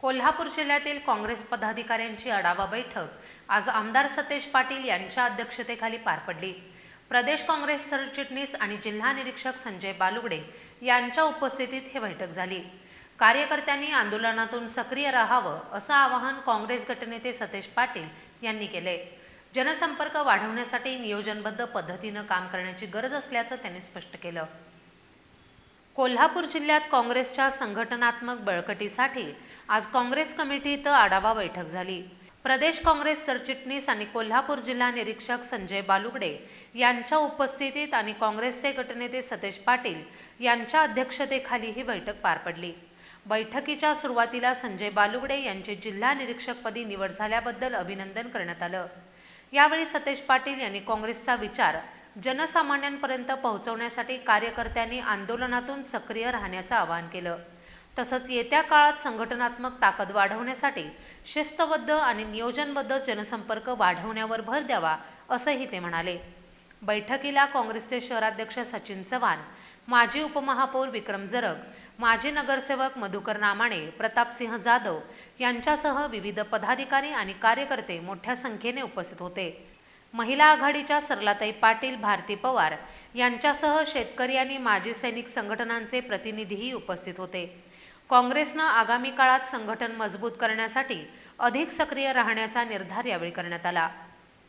कोल्हापूर जिल्ह्यातील काँग्रेस पदाधिकाऱ्यांची आढावा बैठक आज आमदार सतेज पाटील यांच्या अध्यक्षतेखाली पार पडली. प्रदेश काँग्रेस सरचिटणीस आणि जिल्हा निरीक्षक संजय बालुगडे यांच्या उपस्थितीत ही बैठक झाली. कार्यकर्त्यांनी आंदोलनातून सक्रिय राहावं असं आवाहन काँग्रेस गटनेते सतेज पाटील यांनी केले. जनसंपर्क वाढवण्यासाठी नियोजनबद्ध पद्धतीनं काम करण्याची गरज असल्याचं त्यांनी स्पष्ट केलं. कोल्हापूर जिल्ह्यात काँग्रेसच्या संघटनात्मक बळकटीसाठी आज काँग्रेस कमिटी इथं आढावा बैठक झाली. प्रदेश काँग्रेस सरचिटणीस आणि कोल्हापूर जिल्हा निरीक्षक संजय बालुगडे यांच्या उपस्थितीत आणि काँग्रेसचे गटनेते सतेज पाटील यांच्या अध्यक्षतेखाली ही बैठक पार पडली. बैठकीच्या सुरुवातीला संजय बालुगडे यांची जिल्हा निरीक्षकपदी निवड झाल्याबद्दल अभिनंदन करण्यात आलं. यावेळी सतेज पाटील यांनी काँग्रेसचा विचार जनसामान्यांपर्यंत पोहोचवण्यासाठी कार्यकर्त्यांनी आंदोलनातून सक्रिय राहण्याचं आवाहन केलं. तसंच येत्या काळात संघटनात्मक ताकद वाढवण्यासाठी शिस्तबद्ध आणि नियोजनबद्ध जनसंपर्क वाढवण्यावर भर द्यावा असंही ते म्हणाले. बैठकीला काँग्रेसचे शहराध्यक्ष सचिन चव्हाण माजी उपमहापौर विक्रम जरग माजी नगरसेवक मधुकर नामाणे प्रतापसिंह जाधव यांच्यासह विविध पदाधिकारी आणि कार्यकर्ते मोठ्या संख्येने उपस्थित होते. महिला आघाडीच्या सरलाताई पाटील भारती पवार यांच्यासह शेतकरी आणि माजी सैनिक संघटनांचे प्रतिनिधीही उपस्थित होते. काँग्रेसनं आगामी काळात संघटन मजबूत करण्यासाठी अधिक सक्रिय राहण्याचा निर्धार यावेळी करण्यात आला.